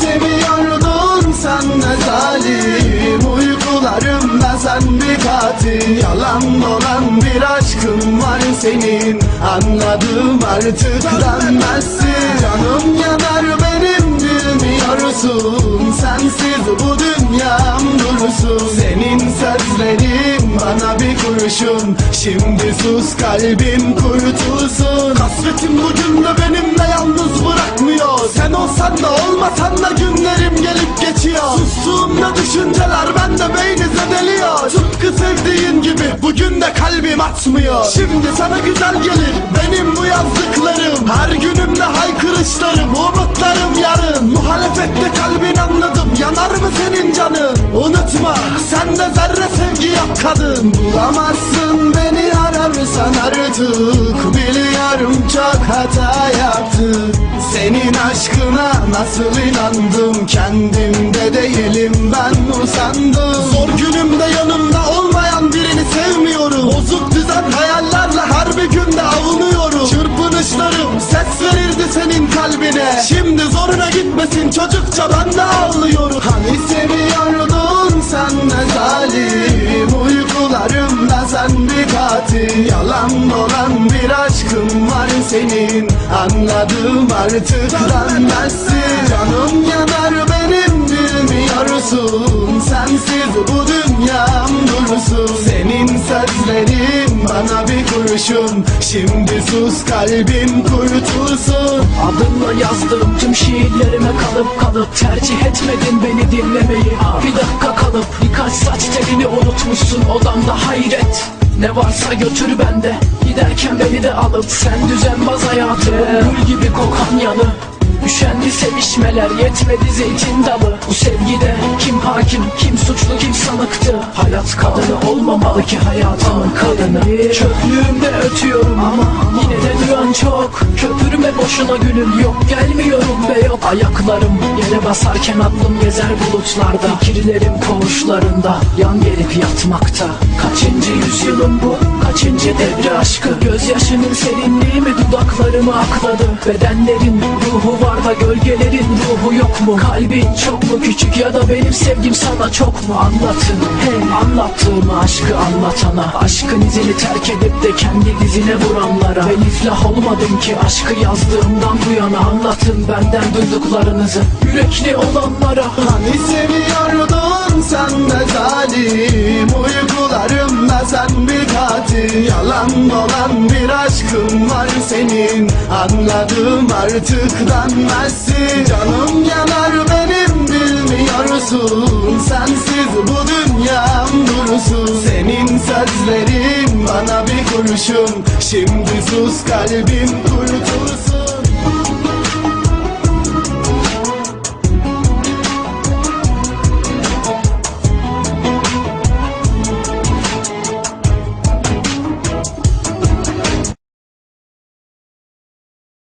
seviyordun sen ne zalim. Uykularımda sen bir katil. Yalan dolan bir aşkın var senin. Anladım artık dönmezsin Canım yanar benim bilmiyorsun. Sensiz bu dünyam dursun. Senin sözlerin bana bir kurşun. Şimdi sus kalbim kurtulsun. Kasvetim bugün de Sen olsan da olmasan da günlerim gelip geçiyor. Sustuğumda düşünceler bende beyni zedeliyor. Tıpkı sevdiğin gibi bugün de kalbim atmıyor. Şimdi sana güzel gelir benim bu yazdıklarım. Her günümde haykırışlarım umutlarım yarın. Muhalefette kalbin anladım yanar mı senin canın? Unutma sen de zerre sevgi yap kadın. Bulamazsın beni ararsan artık. Biliyorum aşkına nasıl inandım? Kendimde değilim ben usandım. Zor günümde yanımda olmayan birini sevmiyorum. Bozuk düzen hayallerle her bir günde avunuyorum. Çırpınışlarım ses verirdi senin kalbine. Şimdi zoruna gitmesin çocukça ben de ağlıyorum. Hani seviyordun sen ne zalim Uykularımda sen bir katil. Yalan dolan senin Anladım artık dönmezsin Canım yanar benim bilmiyorsun Sensiz bu dünyam dursun. Senin sözlerin bana bir kurşun. Şimdi sus kalbim kurtulsun. Adımla yazdığım tüm şiirlerime kalıp kalıp. Tercih etmedin beni dinlemeyi. Bir dakika kalıp birkaç saç telini unutmuşsun. Odamda hayret. Ne varsa götür bende Giderken beni de alıp Sen düzenbaz hayatı. Gül gibi kokan yanı Üşendi sevişmeler yetmedi zeytin dalı. Bu sevgide kim hakim kim suçlu kim sanıktı Hayat kadını olmamalı ki hayatımın kadını. Çöplüğümde ötüyorum ama yine de duyan çok. Köpürme boşuna gülüm yok gelmiyorum be yok. Ayaklarım yere basarken aklım gezer bulutlarda. Fikirlerim koğuşlarında yan gelip yatmakta Kaçıncı yüzyılım bu? Kaçıncı devre aşkı? Gözyaşının serinliği mi? Dudaklarımı akladı Bedenlerin ruhu var da gölgelerin ruhu yok mu? Kalbin çok mu? Küçük ya da benim sevgim sana çok mu? Anlatın. Hey anlattığımı aşkı anlatana. Aşkın izini terk edip de kendi dizine vuranlara. Ben iflah olmadım ki aşkı yazdığımdan bu yana. Anlatın benden duyduklarınızı. Yürekli olanlara. Hani seviyordun sen de zalim sen bir katil Yalan dolan bir aşkın var senin. Anladım artık dönmezsin Canım yanar benim bilmiyorsun. Sensiz bu dünyam dursun. Senin sözlerin bana bir kurşun. Şimdi sus kalbim kurtulsun